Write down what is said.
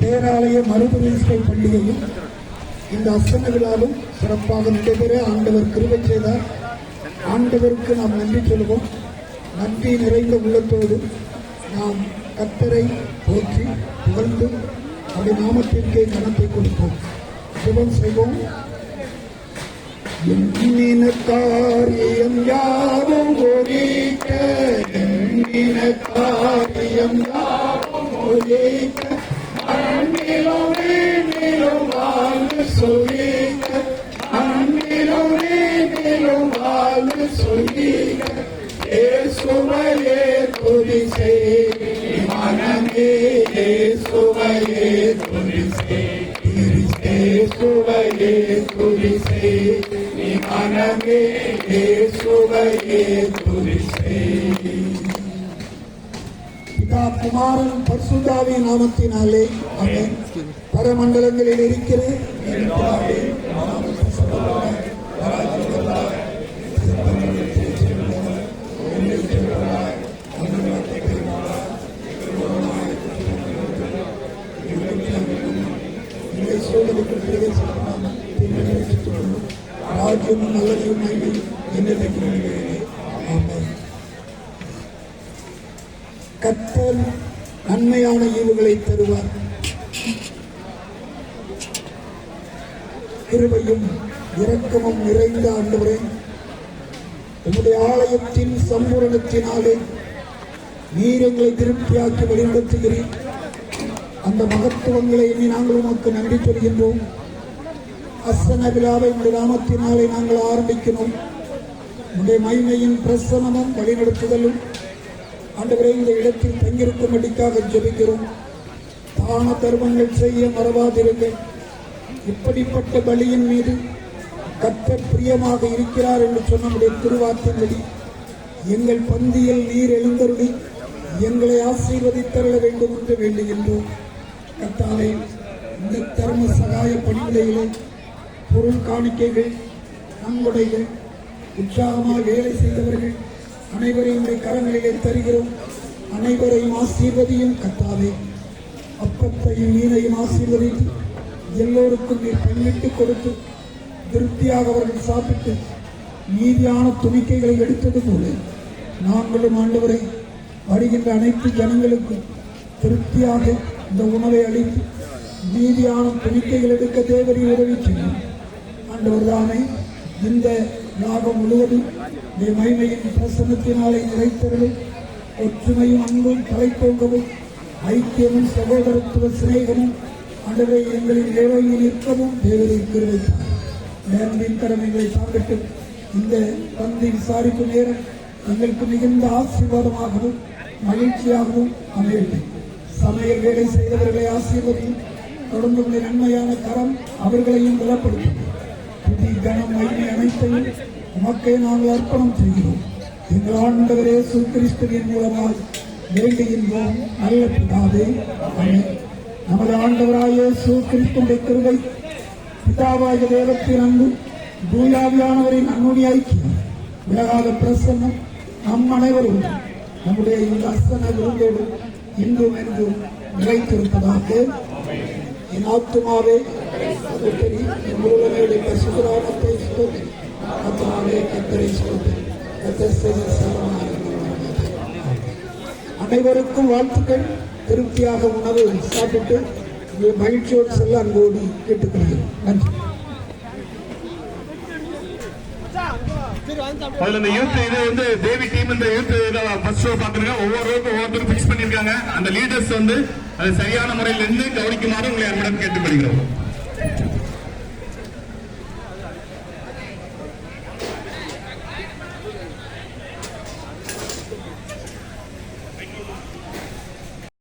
பேராலய மறுபரிசை பண்டிகையும் இந்த அசன விழாவும் சிறப்பாக நடைபெற ஆண்டவர் கிருவை செய்தார். ஆண்டவருக்கு நாம் நன்றி சொல்லுவோம். நன்றி நிறைந்த உள்ளத்தோடு நாம் கத்தரை போற்றி புகழ்ந்து அவருடைய நாமத்திற்கே கனத்தை கொடுப்போம். சிவம் செய்வோம் எண்ணின காரியம் யாவும் ஒழிக்க எண்ணின காரியம் யாவும் ஒழிக்க அன்பிலும் நீனிலும் வாழ்ந்து சொல்லிக்க அன்பிலும் நீனிலும் வாழ்ந்து சொல்லிக்க. துதி மனமே பிதா குமாரன் பர்சுதாவி நாமத்தினாலே அவன் பரமண்டலங்களில் இருக்கிற பிரவேசம் தேவன் நல்ல மகிமையும் என்னென்னைக்கு நடைபெறுகிறேன் ஆமென் நன்மையான ஈவுகளை தருவார். கிருபையும் இரக்கமும் நிறைந்த ஆண்டவரே உங்களுடைய ஆலயத்தின் சம்பூரணத்தினாலே நீர் எங்களை திருப்தியாக்கி வழிநடத்துகிறேன் அந்த மகத்துவங்களை எண்ணி நாங்கள் உமக்கு நன்றி சொல்கின்றோம். அசன விழாவை உடைய நாமத்தினாலே நாங்கள் ஆரம்பிக்கிறோம். உடைய மைமையின் பிரசனமும் வழிநடத்துதலும் ஆண்டவரே இந்த இடத்தில் தங்கியிருக்கும்படிக்காக ஜெபிக்கிறோம். தான தர்மங்கள் செய்ய மறவாதிருங்கள் இப்படிப்பட்ட பலியின் மீது கர்த்தர் பிரியமாக இருக்கிறார் என்று சொன்ன நம்முடைய திருவார்த்தையின்படி எங்கள் பந்தியில் நீர் எழுந்தருளி எங்களை ஆசீர்வதித்தருள வேண்டும் என்று வேண்டுகின்றோம். கத்தாலே இந்த தர்ம சகாய பணிவிடையிலே பொருள் காணிக்கைகள் நன்கொடைகள் உற்சாகமாக வேலை செய்தவர்கள் அனைவரையும் கரங்களிலே தருகிறோம். அனைவரையும் ஆசீர்வதியும் கத்தாவே. அப்பத்தையும் மீனையும் ஆசீர்வதித்து எல்லோருக்கும் நீர் பங்கிட்டு கொடுத்து திருப்தியாக அவர்கள் சாப்பிட்டு நீதியான துணிக்கைகளை எடுத்தது போல நாங்களும் ஆண்டவரை வருகின்ற அனைத்து ஜனங்களுக்கும் திருப்தியாக இந்த உணவை அளித்து நீதியான துணிக்கைகள் எடுக்க தேவரின் உதவி செய்யும் ஆண்டவர் இந்த யாகம் முழுவதும் நீ மகிமையின் பிரசனத்தினாலே நிறைத்தருளும். ஒற்றுமையும் அன்பும் தலைத்தோங்கவும். ஐக்கியமும் சகோதரத்துவ சிநேகமும் அண்டவை எங்களின் ஏழையில் நிற்கவும் தேவரின் கிருவைத்தார் நேர்மையின் கடமைகளை சாப்பிட்டு இந்த பந்தி விசாரிப்பு நேரம் எங்களுக்கு மிகுந்த ஆசீர்வாதமாகவும் மகிழ்ச்சியாகவும் அமையட்டும். சமையல் வேலை செய்தவர்களை ஆசீர்வதியும் தொடர்ந்து நன்மையான கரம் அவர்களையும் பலப்படுத்தும். புதி கனம் மகிமை அனைத்தையும் உமக்கே நாங்கள் அர்ப்பணம் செய்கிறோம். எங்கள் ஆண்டவரே சுக்கிரிஸ்தரின் மூலமாக வேண்டுகின்றோம். நல்ல பிதாவே நமது ஆண்டவராய இயேசு கிருவை கிருபை பிதாவாகிய தேவத்தின் அன்பு தூயாவியானவரின் அன்னுடைய ஐக்கியம் விலகாத பிரசன்னம் நம் அனைவரும் நம்முடைய இந்த அசன விருந்தோடு இன்றும் என்றும் நிலைத்திருப்பதாக என் ஆத்துமாவே ஸ்தோத்திரி, என் முழுவதுடைய பரிசுத்தராமத்தை ஸ்தோத்திரி. கத்தரை ஸ்தோத்திரி. அனைவருக்கும் வாழ்த்துக்கள் திருப்தியாக உணவு சாப்பிட்டு மகிழ்ச்சியோடு செல்ல அன்போடு கேட்டுக்கொள்கிறேன் நன்றி அதுல இந்த யூத் இது வந்து தேவி டீம் இந்த யூத் ஃபர்ஸ்ட் ஷோ பாத்துருங்க ஒவ்வொரு ரோக்கும் ஒவ்வொருத்தரும் பிக்ஸ் பண்ணிருக்காங்க அந்த லீடர்ஸ் வந்து அது சரியான முறையில் இருந்து கவனிக்குமாறு உங்களை அன்புடன் கேட்டுக்கொள்கிறோம் Damn.